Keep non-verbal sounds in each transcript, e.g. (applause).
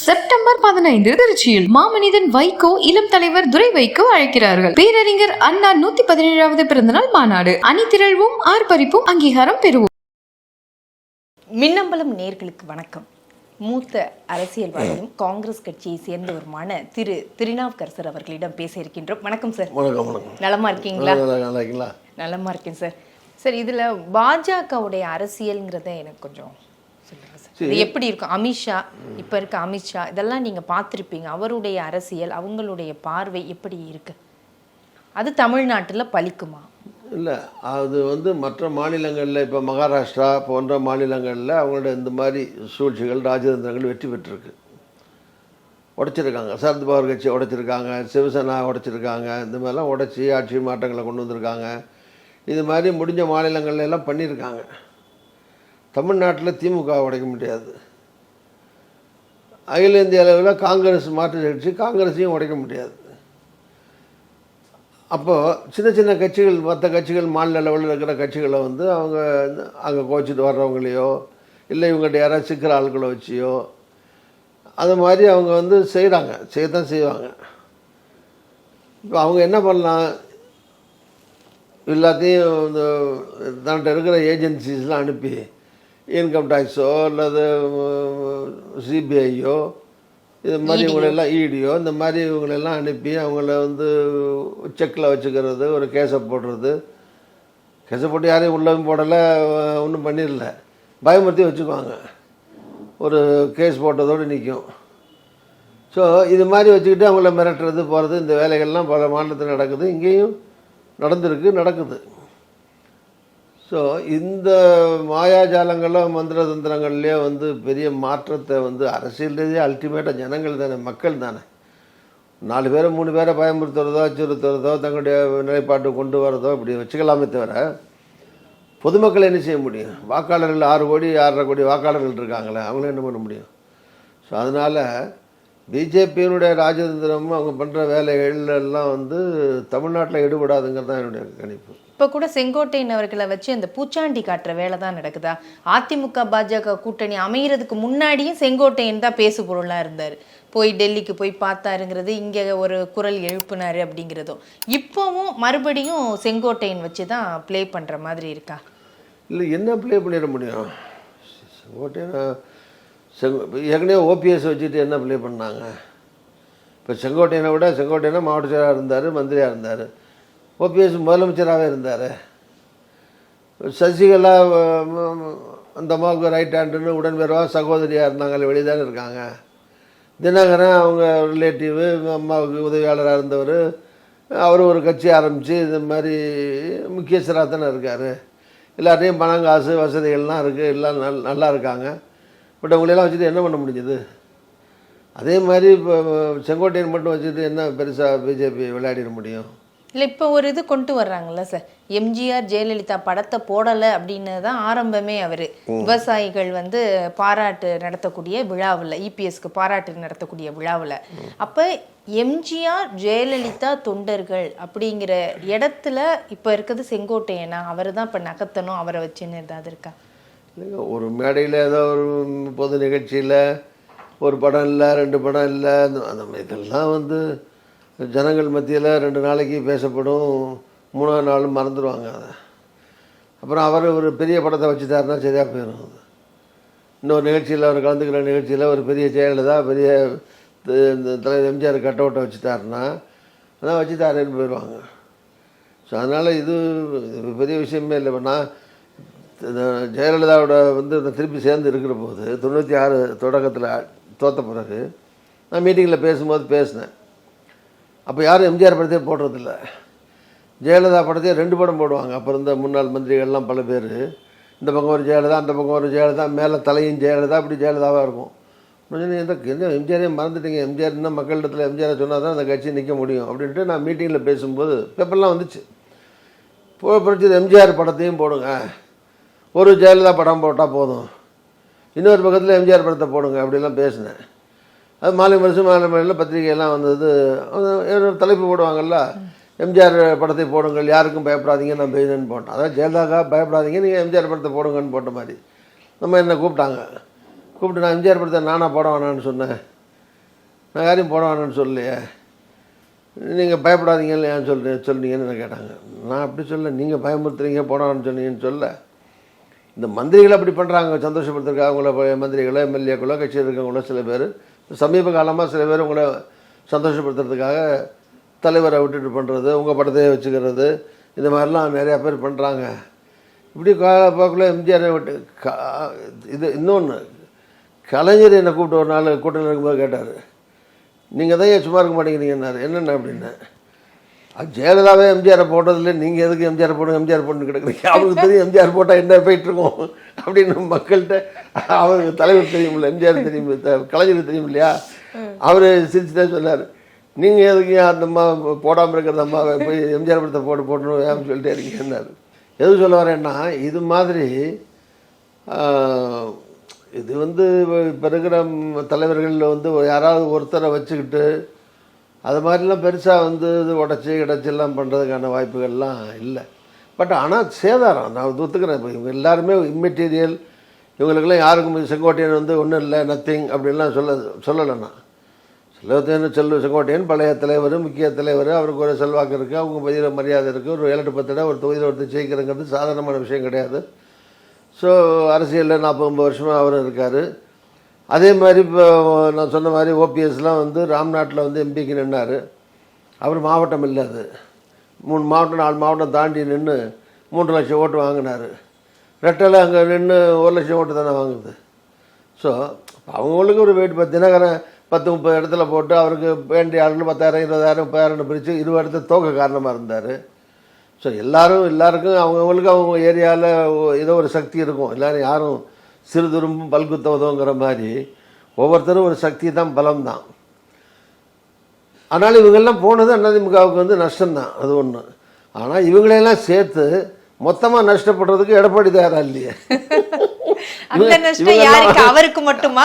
September பதினைந்து திருச்சியில் மாமனிதன் வைகோ இளம் தலைவர் துரை வைகோ அழைக்கிறார்கள். பேரறிஞர் அண்ணா நூத்தி பதினேழாவது பிறந்தநாள் மாநாடு. அணிதிரள்வும் ஆர்ப்பரிப்பும் அங்கீகாரம் பெறுவோம். மின்னம்பலம் நேர்களுக்கு வணக்கம். மூத்த அரசியல்வாதியும் காங்கிரஸ் கட்சியை சேர்ந்தவருமான திரு திருநாவுக்கரசர் அவர்களிடம் பேச இருக்கின்றோம். வணக்கம் சார். வணக்கம் வணக்கம். நலமா இருக்கீங்களா? நலமா இருக்கேன் சார். சார் இதுல பாஜகவுடைய அரசியல்ங்கிறத எனக்கு கொஞ்சம் இது எப்படி இருக்கும்? அமித்ஷா இப்ப இருக்க அமித்ஷா இதெல்லாம் நீங்க பார்த்திருப்பீங்க. அவருடைய அரசியல் அவங்களுடைய பார்வை எப்படி இருக்கு? அது தமிழ்நாட்டுல பலிக்குமா? இல்லை அது வந்து மற்ற மாநிலங்களில் இப்போ மகாராஷ்டிரா போன்ற மாநிலங்களில் அவங்களோட இந்த மாதிரி சூழ்ச்சிகள் ராஜதந்திரங்கள் வெற்றி பெற்றிருக்கு. உடைச்சிருக்காங்க. சரத் பவார் கட்சி உடைச்சிருக்காங்க சிவசேனா உடைச்சிருக்காங்க இந்த மாதிரிலாம் உடைச்சி ஆட்சி மாற்றங்களை கொண்டு வந்திருக்காங்க. இது மாதிரி முடிஞ்ச மாநிலங்கள்ல எல்லாம் பண்ணியிருக்காங்க. தமிழ்நாட்டில் திமுக உடைக்க முடியாது. அகில இந்திய அளவில் காங்கிரஸ் மாற்று கட்சி காங்கிரஸையும் உடைக்க முடியாது. அப்போது சின்ன சின்ன கட்சிகள் மற்ற கட்சிகள் மாநில லெவலில் இருக்கிற கட்சிகளை வந்து அவங்க அங்கே கோச்சிட்டு வர்றவங்களையோ இல்லை இவங்ககிட்ட யாராவது சிக்கிற ஆட்களை வச்சியோ அது மாதிரி அவங்க வந்து செய்கிறாங்க செய்யத்தான் செய்வாங்க. இப்போ அவங்க என்ன பண்ணலாம்? எல்லாத்தையும் இந்த தன்ட்ட இருக்கிற ஏஜென்சிஸ்லாம் அனுப்பி இன்கம் டேக்ஸோ அல்லது சிபிஐயோ இது மாதிரி இவங்களெல்லாம் ஈடியோ இந்த மாதிரி இவங்களெல்லாம் அனுப்பி அவங்கள வந்து செக்கில் வச்சுக்கிறது ஒரு கேஸை போடுறது. கேஸை போட்டு யாரையும் உள்ளவும் போடலை ஒன்றும் பண்ணிடல. பயமுறுத்தி வச்சுக்குவாங்க. ஒரு கேஸ் போட்டதோடு நிற்கும். ஸோ இது மாதிரி வச்சுக்கிட்டு அவங்கள மிரட்டுறது போகிறது இந்த வேலைகள்லாம் பல மாநிலத்தில் நடக்குது. இங்கேயும் நடந்திருக்கு நடக்குது. ஸோ இந்த மாயாஜாலங்களும் மந்திர தந்திரங்கள்லேயே வந்து பெரிய மாற்றத்தை வந்து அரசியல் ரீதியாக அல்டிமேட்டாக ஜனங்கள் தானே மக்கள் தானே. நாலு பேரை மூணு பேரை பயமுறுத்துறதோ அச்சுறுத்துறதோ தங்களுடைய நிலைப்பாட்டு கொண்டு வரதோ இப்படி வச்சுக்கலாமே தவிர பொதுமக்கள் என்ன செய்ய முடியும்? வாக்காளர்கள் ஆறு கோடி ஆறரை கோடி வாக்காளர்கள் இருக்காங்களே அவங்களும் என்ன பண்ண முடியும்? ஸோ அதனால் பிஜேபியினுடைய ராஜதந்திரமும் அவங்க பண்ணுற வேலைகள் எல்லாம் வந்து தமிழ்நாட்டில் ஈடுபடாதுங்கிறது தான் என்னுடைய கணிப்பு. இப்போ கூட செங்கோட்டையன் அவர்களை வச்சு அந்த பூச்சாண்டி காட்டுற வேலை தான் நடக்குதா? அதிமுக பாஜக கூட்டணி அமைகிறதுக்கு முன்னாடியும் செங்கோட்டையன் தான் பேசு பொருளாக இருந்தார். போய் டெல்லிக்கு போய் பார்த்தாருங்கிறது இங்கே ஒரு குரல் எழுப்புனார் அப்படிங்கிறதும். இப்போவும் மறுபடியும் செங்கோட்டையன் வச்சு தான் ப்ளே பண்ணுற மாதிரி இருக்கா? இல்லை என்ன ப்ளே பண்ணிட முடியும்? செங்கோட்டையன் செங் ஏற்கனவே ஓபிஎஸ் வச்சுட்டு என்ன ப்ளே பண்ணாங்க? இப்போ செங்கோட்டையனை விட செங்கோட்டையனை மாவட்ட செயலாளர் இருந்தார் மந்திரியாக இருந்தார். ஓபிஎஸ் முதலமைச்சராகவே இருந்தார். சசிகலா அந்த அம்மாவுக்கு ரைட் ஹேண்டுன்னு உடன்பிறவா சகோதரியாக இருந்தாங்க வெளியே தானே இருக்காங்க. தினகரன் அவங்க ரிலேட்டிவு அம்மாவுக்கு உதவியாளராக இருந்தவர். அவர் ஒரு கட்சி ஆரம்பித்து இந்த மாதிரி முக்கியஸ்தராக தானே இருக்கார். எல்லாத்தையும் பணம் காசு வசதிகள்லாம் இருக்குது எல்லாம் நல் நல்லா இருக்காங்க. பட் அவங்களெல்லாம் வச்சுட்டு என்ன பண்ண முடிஞ்சது? அதே மாதிரி இப்போ செங்கோட்டையன் மட்டும் வச்சுட்டு என்ன பெருசாக பிஜேபி விளையாடிட முடியும்? இல்ல இப்போ ஒரு இது கொண்டு வர்றாங்கல்ல சார். எம்ஜிஆர் ஜெயலலிதா படத்தை போடலை அப்படின்னு தான் ஆரம்பமே அவரு. விவசாயிகள் வந்து பாராட்டு நடத்தக்கூடிய விழாவில் இபிஎஸ்க்கு பாராட்டு நடத்தக்கூடிய விழாவில். அப்ப எம்ஜிஆர் ஜெயலலிதா தொண்டர்கள் அப்படிங்கிற இடத்துல இப்போ இருக்கிறது செங்கோட்டையனா? அவர் தான் இப்போ நகர்த்தணும் அவரை வச்சுன்னு ஏதாவது இருக்கா? ஒரு மேடையில் ஏதோ ஒரு பொது நிகழ்ச்சியில் ஒரு படம் இல்லை ரெண்டு படம் இல்லை அந்த- இதெல்லாம் வந்து ஜனங்கள் மத்தியில் ரெண்டு நாளைக்கு பேசப்படும். மூணாவது நாள் மறந்துடுவாங்க அதை. அப்புறம் அவர் ஒரு பெரிய படத்தை வச்சுட்டாருன்னா சரியாக போயிடும் அது இன்னொரு நிகழ்ச்சியில் அவர் கலந்துக்கிற நிகழ்ச்சியில் ஒரு பெரிய ஜெயலலிதா பெரிய இந்த தலைவர் எம்ஜிஆர் கட் அவுட்டை வச்சுட்டாருன்னா அதான் வச்சுட்டாருன்னு போயிடுவாங்க. ஸோ அதனால் இது பெரிய விஷயமே இல்லை. இப்போ நான் ஜெயலலிதாவோட வந்து இந்த திருப்பி சேர்ந்து இருக்கிற போது தொண்ணூற்றி ஆறு தொடக்கத்தில் தோத்த பிறகு நான் மீட்டிங்கில் பேசும்போது பேசினேன். அப்போ யாரும் எம்ஜிஆர் படத்தையே போடுறதில்ல. ஜெயலலிதா படத்தையே ரெண்டு படம் போடுவாங்க. அப்போ இருந்த முன்னாள் மந்திரிகள்லாம் பல பேர். இந்த பக்கம் ஒரு ஜெயலலிதா அந்த பக்கம் ஒரு ஜெயலலிதா மேலே தலையும் ஜெயலலிதா அப்படி ஜெயலலிதாவாக இருக்கும். கொஞ்சம் எந்த என்ன எம்ஜிஆரே மறந்துட்டீங்க. எம்ஜிஆர் இன்னும் மக்களிடத்தில் எம்ஜிஆர் சொன்னால் தான் அந்த கட்சி நிற்க முடியும் அப்படின்ட்டு நான் மீட்டிங்கில் பேசும்போது பேப்பர்லாம் வந்துச்சு. போ பிடிச்சது எம்ஜிஆர் படத்தையும் போடுங்க. ஒரு ஜெயலலிதா படம் போட்டால் போதும். இன்னொரு பக்கத்தில் எம்ஜிஆர் படத்தை போடுங்க அப்படிலாம் பேசினேன். அது மாலை வருஷம் மாலை மலையில் பத்திரிகையெல்லாம் வந்தது. ஒரு தலைப்பு போடுவாங்கல்ல? எம்ஜிஆர் படத்தை போடுங்கள் யாருக்கும் பயப்படாதீங்க நான் பேசுனேன்னு போட்டேன். அதாவது ஜெயலலிதா பயப்படாதீங்க நீங்கள் எம்ஜிஆர் படத்தை போடுங்கன்னு போட்ட மாதிரி. நம்ம என்னை கூப்பிட்டாங்க? கூப்பிட்டு நான் எம்ஜிஆர் படத்தை நானாக போட வேணான்னு சொன்னேன். நான் யாரையும் போட வேணாம்னு சொல்லலையே. நீங்கள் பயப்படாதீங்கன்னு ஏன் சொல்ற சொன்னீங்கன்னு என்ன கேட்டாங்க. நான் அப்படி சொல்ல நீங்கள் பயமுறுத்துறீங்க போட வேணாம்னு சொன்னீங்கன்னு சொல்ல இந்த மந்திரிகள் அப்படி பண்ணுறாங்க சந்தோஷப்படுத்துறதுக்காக அவங்கள மந்திரிகளோ எம்எல்ஏக்களோ கட்சியில் இருக்கவங்களோ சில பேர். சமீப காலமாக சில பேர் உங்களை சந்தோஷப்படுத்துறதுக்காக தலைவரை விட்டுட்டு பண்ணுறது உங்கள் படத்தையே வச்சுக்கிறது இந்த மாதிரிலாம் நிறையா பேர் பண்ணுறாங்க இப்படி பார்க்கல எம்ஜிஆரை விட்டு இது இன்னொன்று கலைஞர் என்னை கூப்பிட்டு ஒரு நாள் கூட்டணி இருக்கும்போது கேட்டார். நீங்கள் தான் ஏன் சும்மா இருக்க மாட்டேங்கிறீங்கன்னாரு. என்னென்ன அப்படின்னு அது ஜெயலலிதாவே எம்ஜிஆரை போட்டதில்லை. நீங்கள் எதுக்கு எம்ஜிஆர் போடுங்க எம்ஜிஆர் போட்டு கிடக்குறீங்க. அவருக்கு தெரியும் எம்ஜிஆர் போட்டால் என்ன போயிட்டுருக்கோம் அப்படின்னு மக்கள்கிட்ட அவருக்கு தலைவர் தெரியும்ல எம்ஜிஆர் தெரியும் கலைஞர் தெரியும் இல்லையா? அவர் சிரிச்சுட்டே சொன்னார். நீங்கள் எதுக்கு அந்த அம்மா போடாமல் இருக்கிற அம்மாவை போய் எம்ஜிஆர் படத்தை போட்டு போடணும் ஏன்னு சொல்லிட்டே இருக்கீங்கன்னாரு எது சொல்ல வரேன்னா இது மாதிரி இது வந்து இப்போ இருக்கிற தலைவர்களில் வந்து யாராவது ஒருத்தரை வச்சுக்கிட்டு அது மாதிரிலாம் பெருசாக வந்து இது உடச்சி கிடச்செல்லாம் பண்ணுறதுக்கான வாய்ப்புகள்லாம் இல்லை. பட் ஆனால் சேதாரம் நான் ஒத்துக்கிறேன். இப்போ இவங்க எல்லாருமே இம்மெட்டீரியல் இவங்களுக்கெல்லாம் யாருக்கும் செங்கோட்டையன் வந்து ஒன்றும் இல்லை நத்திங் அப்படின்லாம் சொல்ல சொல்லலை நான் செல்வத்தேன் செல்வ செங்கோட்டையன் பழைய தலைவர் முக்கிய தலைவர் அவருக்கு ஒரு செல்வாக்கு இருக்குது அவங்க பதில மரியாதை இருக்குது ஒரு ஏழு பத்திட ஒரு தொகுதியில் ஒருத்தர் ஜெயிக்கிறங்கிறது சாதாரணமான விஷயம் கிடையாது. ஸோ அரசியலில் நாற்பது ஐம்பது வருஷமாக அவர் இருக்கார். அதே மாதிரி இப்போ நான் சொன்ன மாதிரி ஓபிஎஸ்லாம் வந்து ராம்நாட்டில் வந்து எம்பிக்கு நின்னார். அவர் மாவட்டம் இல்லை அது. மூணு மாவட்டம் நாலு மாவட்டம் தாண்டி நின்று மூன்று லட்சம் ஓட்டு வாங்கினார். ரெட்டலை அங்கே நின்று ஒரு லட்சம் ஓட்டு தானே வாங்குது. ஸோ அவங்களுக்கு ஒரு வெயிட் இப்போ தினகரன் பத்து முப்பது இடத்துல போட்டு அவருக்கு வேண்டிய ஆளுநர் பத்தாயிரம் இருபதாயிரம் முப்பதாயிரம்னு பிரித்து இருபது இடத்துல தோக்க காரணமாக இருந்தார். ஸோ எல்லாரும் எல்லாருக்கும் அவங்கவுங்களுக்கு அவங்க ஏரியாவில் ஏதோ ஒரு சக்தி இருக்கும். எல்லாரும் யாரும் சிறு துரும்பும் பல்குத்த உதவுங்கிற மாதிரி ஒவ்வொருத்தரும் ஒரு சக்தி தான் பலம் தான். ஆனால் இவங்கெல்லாம் போனது அதிமுகவுக்கு வந்து நஷ்டம்தான் அது ஒன்று ஆனால் இவங்களையெல்லாம் சேர்த்து மொத்தமாக நஷ்டப்படுறதுக்கு எடப்பாடி தயாரா இல்லையே. (laughs) அவருக்கு மட்டுமா?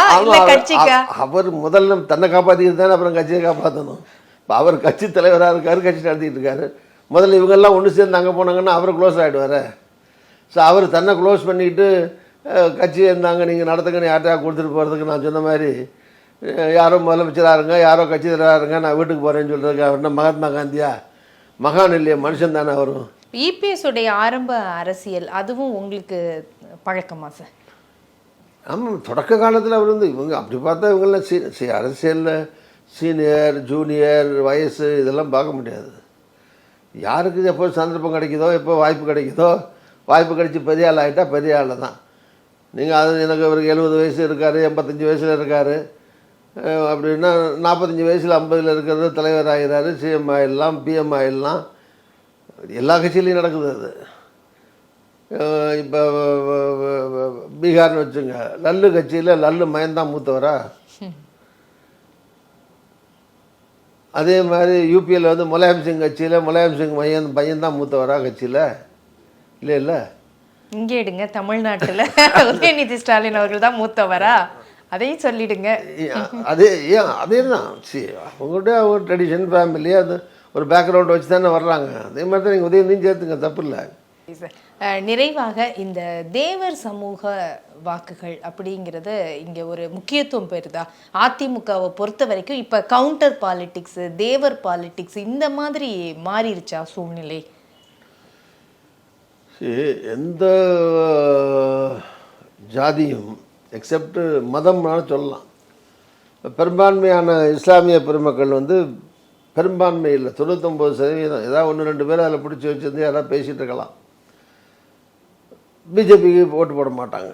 அவர்- முதல்ல தன்னை காப்பாற்றிக்கிட்டு தானே அப்புறம் கட்சியை காப்பாற்றணும் இப்போ அவர் கட்சி தலைவராக இருக்காரு கட்சி நடத்திட்டு இருக்காரு. முதல்ல இவங்கெல்லாம் ஒன்று சேர்ந்து அங்கே போனாங்கன்னா அவர் க்ளோஸ் ஆகிடுவார் ஸோ அவர் தன்னை க்ளோஸ் பண்ணிக்கிட்டு கட்சி இருந்தாங்க நீங்கள் நடத்துங்கன்னு யார்ட்டா கொடுத்துட்டு போகிறதுக்கு நான் சொன்ன மாதிரி யாரோ முதலமைச்சராக இருங்க யாரோ கட்சி தலைவராக இருங்க நான் வீட்டுக்கு போகிறேன்னு சொல்கிறதுக்கு அவர் என்ன மகாத்மா காந்தியா? மகான் இல்லையா மனுஷன் தானே அவரும் இபிஎஸ் உடைய ஆரம்ப அரசியல் அதுவும் உங்களுக்கு பழக்கமா சார்? ஆமாம் தொடக்க காலத்தில் அவர் வந்து இவங்க அப்படி பார்த்தா இவங்கெல்லாம் சீ சீ அரசியலில் சீனியர் ஜூனியர் வயசு இதெல்லாம் பார்க்க முடியாது. யாருக்கு எப்போ சந்தர்ப்பம் கிடைக்குதோ எப்போ வாய்ப்பு கிடைக்குதோ வாய்ப்பு கிடைச்சி பெரிய ஆள் ஆகிட்டா பெரிய ஆள் தான் நீங்கள் அது எனக்கு இவருக்கு எழுபது வயசு இருக்கார் எண்பத்தஞ்சு வயசில் இருக்கார். அப்படின்னா நாற்பத்தஞ்சு வயசில் ஐம்பதில் இருக்கிறது தலைவர் ஆகிறாரு சிஎம் ஆயிடலாம் பிஎம் ஆயிடலாம். எல்லா கட்சியிலையும் நடக்குது அது. இப்போ பீகார்னு வச்சுங்க லல்லு கட்சியில் லல்லு மயந்தான் மூத்தவரா? அதே மாதிரி யூபியில் வந்து முலாயம் சிங் கட்சியில் முலாயம் சிங் மையன் பையன் தான் மூத்தவரா கட்சியில்? இல்லை இல்லை. இங்கே எடுங்க தமிழ்நாட்டுல. உதயநிதி ஸ்டாலின் அவர்கள் தான் மூத்தவரா? அதையும் சொல்லிடுங்க. அதே ஏன் அதே தான் சி அவங்கள்ட்ட அவங்க ட்ரெடிஷன் ஃபேமிலி அது ஒரு பேக்ரவுண்ட் வச்சு தானே வர்றாங்க. அதே மாதிரி தான் நீங்கள் உதயநிதியும் சேர்த்துங்க தப்பு இல்லை. சார். நிறைவாக இந்த தேவர் சமூக வாக்குகள் அப்படிங்கிறது இங்க ஒரு முக்கியத்துவம் பெறுதா? அதிமுகவை பொறுத்த வரைக்கும் இப்ப கவுண்டர் பாலிடிக்ஸ் தேவர் பாலிடிக்ஸ் இந்த மாதிரி மாறிடுச்சா சூழ்நிலை? எந்த ஜாதியும் எக்ஸப்ட் மதம்னால சொல்லலாம். பெரும்பான்மையான இஸ்லாமிய பெருமக்கள் வந்து பெரும்பான்மை இல்லை. தொண்ணூத்தொம்பது சதவீதம். ஏதாவது ஒன்று ரெண்டு பேர் அதில் பிடிச்சி வச்சிருந்து யாராவது பேசிகிட்டு இருக்கலாம். பிஜேபிக்கு ஓட்டு போட மாட்டாங்க.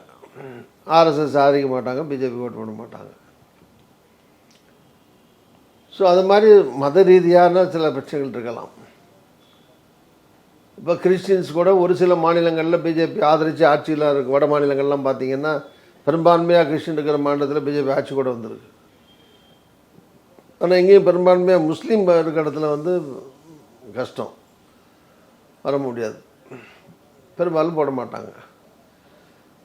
ஆர்எஸ்எஸ் ஆதரிக்க மாட்டாங்க பிஜேபி ஓட்டு போட மாட்டாங்க. ஸோ அது மாதிரி மத ரீதியான சில பிரச்சனைகள் இருக்கலாம். இப்போ கிறிஸ்டின்ஸ் கூட ஒரு சில மாநிலங்களில் பிஜேபி ஆதரித்து ஆட்சியில் இருக்குது வட மாநிலங்கள்லாம் பார்த்தீங்கன்னா பெரும்பான்மையாக கிறிஸ்டின் இருக்கிற மாநிலத்தில் பிஜேபி ஆட்சி கூட வந்திருக்கு. ஆனால் எங்கேயும் பெரும்பான்மையாக முஸ்லீம் இருக்கிற இடத்துல வந்து கஷ்டம். வர முடியாது. பெரும்பாலும் போட மாட்டாங்க.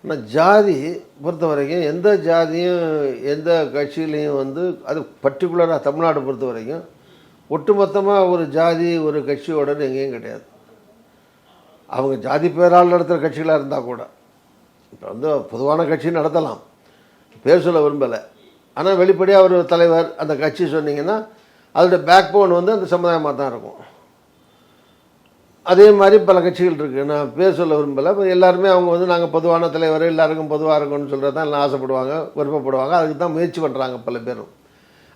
ஆனால் ஜாதி பொறுத்த வரைக்கும் எந்த ஜாதியும் எந்த கட்சியிலையும் வந்து அது பர்டிகுலராக தமிழ்நாடு பொறுத்த வரைக்கும் ஒட்டுமொத்தமாக ஒரு ஜாதி ஒரு கட்சியோட எங்கேயும் கிடையாது. அவங்க ஜாதி பேரால் நடத்துகிற கட்சிகளாக இருந்தால் கூட இப்போ வந்து பொதுவான கட்சி நடத்தலாம். பேர் சொல்ல விரும்பலை. ஆனால் வெளிப்படையாக ஒரு தலைவர் அந்த கட்சி சொன்னீங்கன்னா அதோடய பேக் போன் வந்து அந்த சமுதாயமாக தான் இருக்கும். அதே மாதிரி பல கட்சிகள் இருக்குது நான் பேர் சொல்ல விரும்பலை. இப்போ எல்லாருமே அவங்க வந்து நாங்கள் பொதுவான தலைவர் எல்லாருக்கும் பொதுவாக இருக்கணும்னு சொல்கிறது தான் எல்லாம் ஆசைப்படுவாங்க விருப்பப்படுவாங்க. அதுக்கு தான் முயற்சி பண்ணுறாங்க பல பேரும்.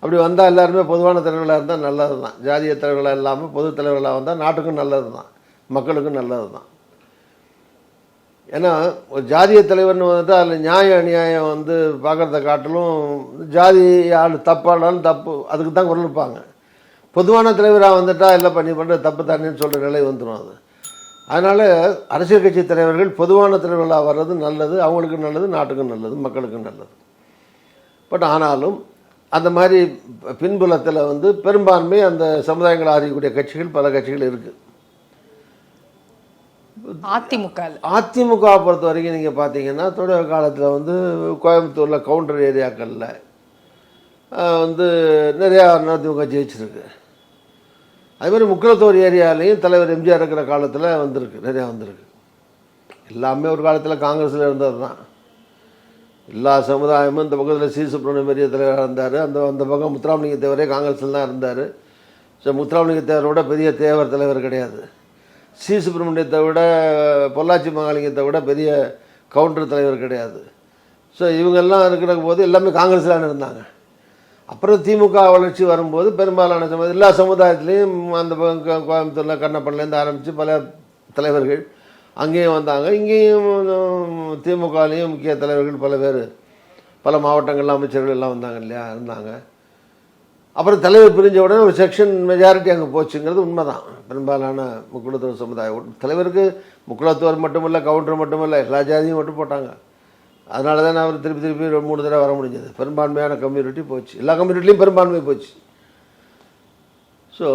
அப்படி வந்தால் எல்லாருமே பொதுவான தலைவர்களாக இருந்தால் நல்லது தான் ஜாதிய தலைவர்களாக இல்லாமல் பொது தலைவர்களாக வந்தால் நாட்டுக்கும் நல்லது தான் மக்களுக்கும் நல்லது தான் ஏன்னா ஒரு ஜாதிய தலைவர்னு வந்துட்டு அதில் நியாய அநியாயம் வந்து பார்க்குறத காட்டிலும் ஜாதி ஆள் தப்பானாலும் தப்பு அதுக்கு தான் குரல் இருப்பாங்க பொதுவான தலைவராக வந்துட்டா இல்லைப்பா நீ பண்ணுற தப்பு தானேன்னு சொல்கிற நிலை வந்துடும் அது. அதனால் அரசியல் கட்சி தலைவர்கள் பொதுவான தலைவர்களாக வர்றது நல்லது அவங்களுக்கும் நல்லது நாட்டுக்கும் நல்லது மக்களுக்கும் நல்லது. பட் ஆனாலும் அந்த மாதிரி பின்புலத்தில் வந்து பெரும்பான்மை அந்த சமுதாயங்களை ஆதரிக்கக்கூடிய கட்சிகள் பல கட்சிகள் இருக்குது அதிமுக அதிமுக பொறுத்த வரைக்கும் நீங்கள் பார்த்தீங்கன்னா தொடர் காலத்தில் வந்து கோயம்புத்தூரில் கவுண்டர் ஏரியாக்களில் வந்து நிறையா அதிமுக ஜெயிச்சிருக்கு. அதுமாதிரி மாதிரி ஏரியாலையும் தலைவர் எம்ஜிஆர் இருக்கிற காலத்தில் வந்திருக்கு நிறையா வந்திருக்கு. எல்லாமே ஒரு காலத்தில் காங்கிரஸில் இருந்தது தான் எல்லா சமுதாயமும் இந்த பக்கத்தில் சி. சுப்பிரமணியம் தலைவராக இருந்தார் அந்த அந்த பக்கம் முத்துராமலிங்க தேவரே காங்கிரஸில் தான் இருந்தார். ஸோ முத்துராமலிங்க தேவரோட பெரிய தேவர் தலைவர் கிடையாது. சி சுப்பிரமணியத்தை விட பொள்ளாச்சி மகாலிங்கத்தை விட பெரிய கவுண்டர் தலைவர் கிடையாது. ஸோ இவங்கெல்லாம் இருக்கிற போது எல்லாமே காங்கிரஸில் இருந்தாங்க. அப்புறம் திமுக வளர்ச்சி வரும்போது பெரும்பாலான சமுதாயம் எல்லா சமுதாயத்துலேயும் அந்த கோயம்புத்தூரில் கண்ணப்பன்லேருந்து ஆரம்பித்து பல தலைவர்கள் அங்கேயும் வந்தாங்க. இங்கேயும் திமுகலேயும் முக்கிய தலைவர்கள் பல பேர். பல மாவட்டங்களில் அமைச்சர்கள் எல்லாம் வந்தாங்க இல்லையா? இருந்தாங்க. அப்புறம் தலைவர் பிரிஞ்ச உடனே ஒரு செக்ஷன் மெஜாரிட்டி அங்கே போச்சுங்கிறது உண்மைதான். பெரும்பாலான முக்குளத்தூர் சமுதாயம். தலைவருக்கு முக்குளத்தூர் மட்டுமில்லை கவுண்டர் மட்டுமில்லை எல்லா ஜாதியும் மட்டும் போட்டாங்க. அதனால தான் அவர் திருப்பி திருப்பி மூணு தடவை வர முடிஞ்சது. பெரும்பான்மையான கம்யூனிட்டி போச்சு. எல்லா கம்யூனிட்டிலையும் பெரும்பான்மை போச்சு. ஸோ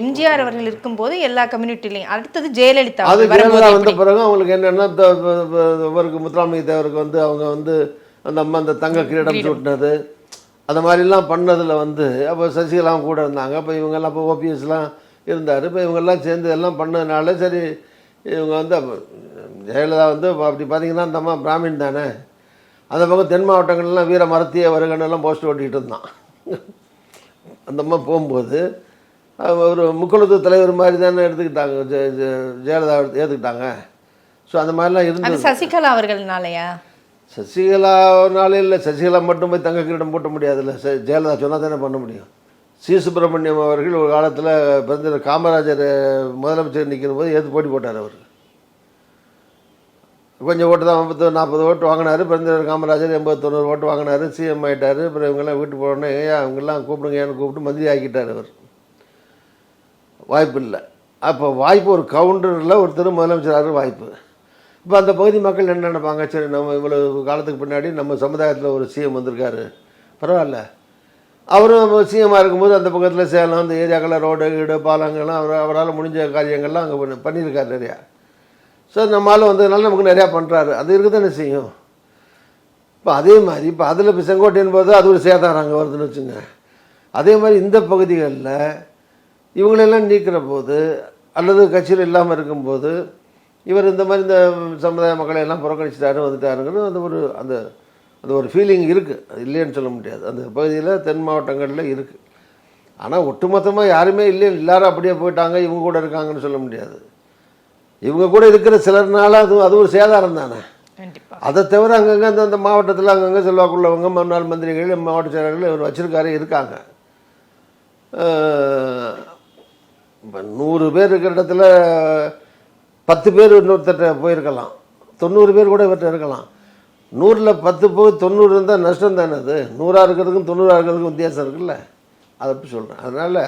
எம்ஜிஆர் அவர்கள் இருக்கும்போது எல்லா கம்யூனிட்டிலையும் அடுத்தது ஜெயலலிதா அது ஜெயலலிதா வந்த? பிறகு அவங்களுக்கு என்னென்னா இவருக்கு முத்துராமலிங்க தேவருக்கு வந்து அவங்க வந்து அந்த அம்மா அந்த தங்க கிரீடம். சூட்டினது. அந்த மாதிரிலாம் பண்ணதில் வந்து அப்போ சசிகலாம் கூட இருந்தாங்க. அப்போ இவங்கெல்லாம் அப்போ ஓபிஎஸ்லாம் இருந்தார். இப்போ இவங்கெல்லாம் சேர்ந்து எல்லாம் பண்ணதுனால சரி இவங்க வந்து ஜெயலலிதா வந்து அப்ப அப்படி பார்த்தீங்கன்னா அந்த அம்மா பிராமின் தானே. அந்த பக்கம் தென் மாவட்டங்கள்லாம் வீர மரத்திய வருகன்னெல்லாம் போஸ்ட் ஓட்டிகிட்டு இருந்தான். அந்த அம்மா போகும்போது ஒரு முக்குளத்து தலைவர் மாதிரி தானே எடுத்துக்கிட்டாங்க. ஜெயலலிதா எடுத்து- ஏற்றுக்கிட்டாங்க ஸோ அந்த மாதிரிலாம் அது இருந்தது. சசிகலா அவர்கள்னாலயா? சசிகலானால இல்லை சசிகலா மட்டும் போய் தங்க கிரீடம் போட்ட முடியாதுல்ல. ச ஜெயலலிதா சொன்னால் தானே பண்ண முடியும். சி. சுப்பிரமணியம் அவர்கள் ஒரு காலத்தில் பிறந்த காமராஜர் முதலமைச்சர் நிற்கிற போது ஏற்று போட்டி போட்டார் அவர். கொஞ்சம் ஓட்டு தான் ஐம்பத்து நாற்பது ஓட்டு வாங்கினாரு. பிறந்தவர் காமராஜர் எண்பது தொண்ணூறு ஓட்டு வாங்கினாரு. சிஎம் ஆகிட்டார் அப்புறம் இவங்கெல்லாம் வீட்டு போனோடனே ஏன் அவங்கெல்லாம் கூப்பிடுங்க ஏன்னு கூப்பிட்டு மந்திரி ஆக்கிட்டார் அவர். வாய்ப்பு இல்லை. அப்போ வாய்ப்பு ஒரு கவுண்டரில் ஒருத்தர் முதலமைச்சராக வாய்ப்பு. இப்போ அந்த பகுதி மக்கள் என்ன நினைப்பாங்க? சரி நம்ம இவ்வளவு காலத்துக்கு பின்னாடி நம்ம சமுதாயத்தில் ஒரு சிஎம் வந்திருக்காரு. பரவாயில்ல. அவரும் சிஎம்மாக இருக்கும்போது அந்த பக்கத்தில் சேலம் அந்த ஏரியாக்களில் ரோடு வீடு பாலங்கள்லாம் அவர் அவரால் முடிஞ்ச காரியங்கள்லாம் அங்கே பண்ணி பண்ணியிருக்காரு நிறையா. ஸோ நம்மளால் வந்ததுனால நமக்கு நிறையா பண்ணுறாரு அது இருக்க தானே செய்யும். இப்போ அதே மாதிரி இப்போ அதில் இப்போ செங்கோட்டையின் போது அது ஒரு சேதாரம் அங்கே வருதுன்னு வச்சுங்க. அதே மாதிரி இந்த பகுதிகளில் இவங்களெல்லாம் நீக்கிற போது அல்லது கட்சியில் இல்லாமல் இருக்கும்போது இவர் இந்த மாதிரி இந்த சமுதாய மக்களை எல்லாம் புறக்கணிச்சிட்டாரு வந்துட்டாருங்கிறது அந்த ஒரு அந்த அந்த ஒரு ஃபீலிங் இருக்குது அது இல்லைன்னு சொல்ல முடியாது. அந்த பகுதியில் தென் மாவட்டங்களில் இருக்குது ஆனால் ஒட்டுமொத்தமாக யாருமே இல்லை எல்லாரும் அப்படியே போயிட்டாங்க இவங்க கூட இருக்காங்கன்னு சொல்ல முடியாது. இவங்க கூட இருக்கிற சிலர்னால அது அது ஒரு சேதாரம் தானே. அதை தவிர அங்கங்கே அந்த அந்த மாவட்டத்தில் அங்கங்கே செல்வாக்குள்ளவங்க முன்னாள் மந்திரிகள் மாவட்ட செயலாளர்கள் இவர் வச்சிருக்காரு இருக்காங்க. இப்போ நூறு பேர் இருக்கிற இடத்துல பத்து பேர் இன்னொருத்தட்ட போயிருக்கலாம். தொண்ணூறு பேர் கூட இவர்கிட்ட இருக்கலாம். நூறில் பத்து போய் தொண்ணூறு இருந்தால் நஷ்டம் தானே அது? நூறாக இருக்கிறதுக்கும் தொண்ணூறாக இருக்கிறதுக்கும் வித்தியாசம் இருக்குல்ல? அதை அப்படி சொல்கிறேன் அதனால்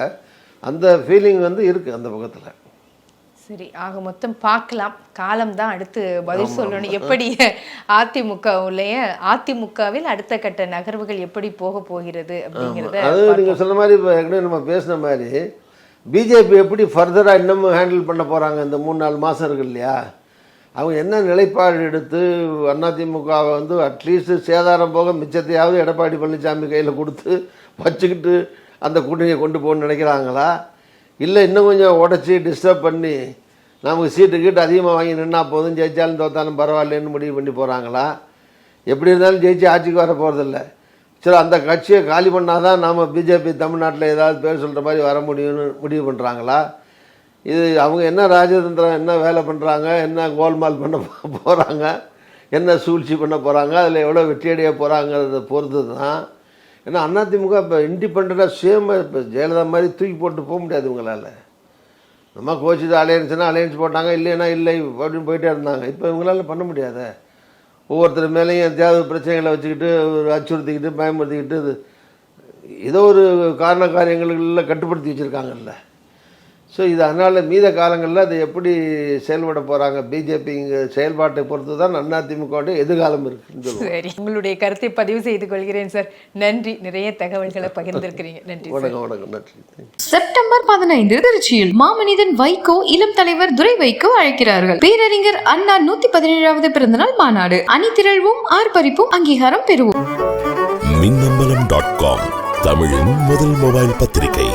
அந்த ஃபீலிங் வந்து இருக்குது அந்த பக்கத்தில். சரி ஆக மொத்தம் பார்க்கலாம். காலம் தான் அடுத்து பதில் சொல்லணும். எப்படி அதிமுகவுடைய அதிமுகவில் அடுத்த கட்ட நகர்வுகள் எப்படி போக போகிறது அப்படிங்கிறத அது நீங்கள் சொன்ன மாதிரி இப்போ ஏற்கனவே நம்ம பேசின மாதிரி பிஜேபி எப்படி ஃபர்தராக இன்னமும் ஹேண்டில் பண்ண போகிறாங்க இந்த மூணு நாலு மாதம் இருக்கு இல்லையா? அவங்க என்ன நிலைப்பாடு எடுத்து அதிமுகவை வந்து அட்லீஸ்ட் சேதாரம் போக மிச்சத்தையாவது எடப்பாடி பழனிசாமி கையில் கொடுத்து வச்சுக்கிட்டு அந்த கூட்டணியை கொண்டு போகணும்னு நினைக்கிறாங்களா? இல்லை இன்னும் கொஞ்சம் உடச்சி டிஸ்டர்ப் பண்ணி நமக்கு சீட்டு கீட்டு அதிகமாக வாங்கி நின்னா போதும் ஜெயிச்சாலும் தோத்தாலும் பரவாயில்லன்னு முடிவு பண்ணி போகிறாங்களா எப்படி இருந்தாலும் ஜெயிச்சு ஆட்சிக்கு வர போகிறதில்ல சரி அந்த கட்சியை காலி பண்ணால் தான் நாம் பிஜேபி தமிழ்நாட்டில் ஏதாவது பேர் சொல்கிற மாதிரி வர முடியும்னு முடிவு பண்ணுறாங்களா இது அவங்க என்ன ராஜதந்திரம் என்ன வேலை பண்ணுறாங்க என்ன கோல்மால் பண்ண போகிறாங்க என்ன சூழ்ச்சி பண்ண போகிறாங்க அதில் எவ்வளோ வெற்றியடைய போகிறாங்கிறத பொறுத்து தான் ஏன்னா அதிமுக இப்போ இண்டிபெண்ட்டாக சேமாக இப்போ ஜெயலலிதா மாதிரி தூக்கி போட்டு போக முடியாது இவங்களால. நம்ம கோச்சிது அலையன்ஸ்னால் அலையன்ஸ் போட்டாங்க இல்லைன்னா இல்லை அப்படின்னு போயிட்டே இருந்தாங்க. இப்போ இவங்களால பண்ண முடியாதே. ஒவ்வொருத்தர் மேலேயும் தேவை பிரச்சனைகளை வச்சுக்கிட்டு ஒரு அச்சுறுத்திக்கிட்டு பயன்படுத்திக்கிட்டு இது ஏதோ ஒரு காரண காரியங்களில் கட்டுப்படுத்தி வச்சுருக்காங்கல்ல. ஸோ இது அதனால் மீத காலங்களில் அதை எப்படி செயல்பட போகிறாங்க பிஜேபி செயல்பாட்டை பொறுத்து தான் அதிமுக எதிர்காலம் இருக்குன்னு சரி உங்களுடைய கருத்தை பதிவு செய்து கொள்கிறேன் சார். நன்றி. நிறைய தகவல்களை பகிர்ந்திருக்கிறீங்க. நன்றி வணக்கம் வணக்கம். நன்றி. செப்டம்பர் பதினைந்து திருச்சியில் மாமனிதன் வைகோ இளம் தலைவர் துரை வைகோ அழைக்கிறார்கள். பேரறிஞர் அண்ணா நூத்தி பதினேழாவது பிறந்தநாள் மாநாடு. அணிதிரள்வோம் ஆர்ப்பரிப்பும் அங்கீகாரம் பெறுவோம். மின்னம்பலம் டாட் காம் தமிழின் முதல் மொபைல் பத்திரிகை.